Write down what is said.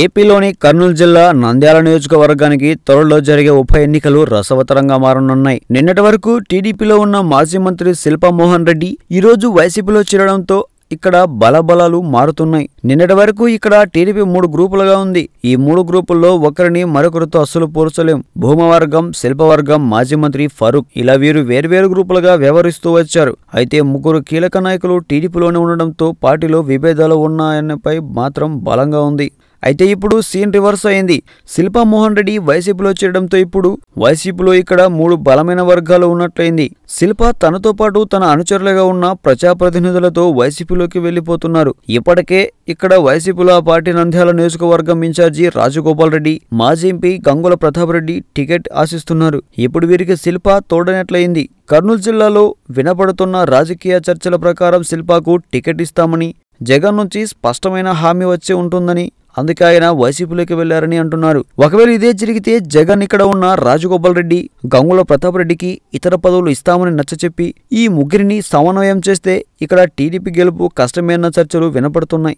ఏపీలోని కర్నూలు జిల్లా నంద్యాల నియోజకవర్గానికి త్వరలో జరిగే ఉప ఎన్నికలు రసవతరంగా మారనున్నాయి. నిన్నటి వరకు టీడీపీలో ఉన్న మాజీ మంత్రి శిల్పా మోహన్ రెడ్డి ఈరోజు వైసీపీలో చేరడంతో ఇక్కడ బలబలాలు మారుతున్నాయి. నిన్నటి వరకు ఇక్కడ టీడీపీ మూడు గ్రూపులుగా ఉంది. ఈ మూడు గ్రూపుల్లో ఒకరిని మరొకరితో అస్సలు పోల్చలేం. భూమవర్గం శిల్పవర్గం మాజీ మంత్రి ఫరూక్ ఇలా వీరు వేర్వేరు గ్రూపులుగా వ్యవహరిస్తూ వచ్చారు. అయితే ముగ్గురు కీలక నాయకులు టీడీపీలోనే ఉండడంతో పార్టీలో విభేదాలు ఉన్నాయనిపై మాత్రం బలంగా ఉంది. అయితే ఇప్పుడు సీన్ రివర్స్ అయింది. శిల్పా మోహన్ రెడ్డి వైసీపీలో చేరడంతో ఇప్పుడు వైసీపీలో ఇక్కడ మూడు బలమైన వర్గాలు ఉన్నట్లయింది. శిల్ప తనతో పాటు తన అనుచరులుగా ఉన్న ప్రజాప్రతినిధులతో వైసీపీలోకి వెళ్ళిపోతున్నారు ఇప్పటికే ఇక్కడ వైసీపీలో ఆ పార్టీ నంద్యాల నియోజకవర్గం ఇన్ఛార్జి రాజగోపాల్ రెడ్డి మాజీ ఎంపీ గంగుల ప్రతాప్ రెడ్డి టికెట్ ఆశిస్తున్నారు. ఇప్పుడు వీరికి శిల్ప తోడనట్లయింది. కర్నూలు జిల్లాలో వినపడుతున్న రాజకీయ చర్చల ప్రకారం శిల్పాకు టికెట్ ఇస్తామని జగన్ నుంచి స్పష్టమైన హామీ వచ్చి ఉంటుందని అందుకే ఆయన వైసీపీలోకి వెళ్ళారని అంటున్నారు. ఒకవేళ ఇదే జరిగితే జగన్ ఇక్కడ ఉన్న రాజగోపాల్ రెడ్డి గంగుల ప్రతాప్ రెడ్డికి ఇతర పదవులు ఇస్తామని నచ్చచెప్పి ఈ ముగ్గురిని సమన్వయం చేస్తే ఇక్కడ టీడీపీ గెలుపు కష్టమేన్న చర్చలు వినపడుతున్నాయి.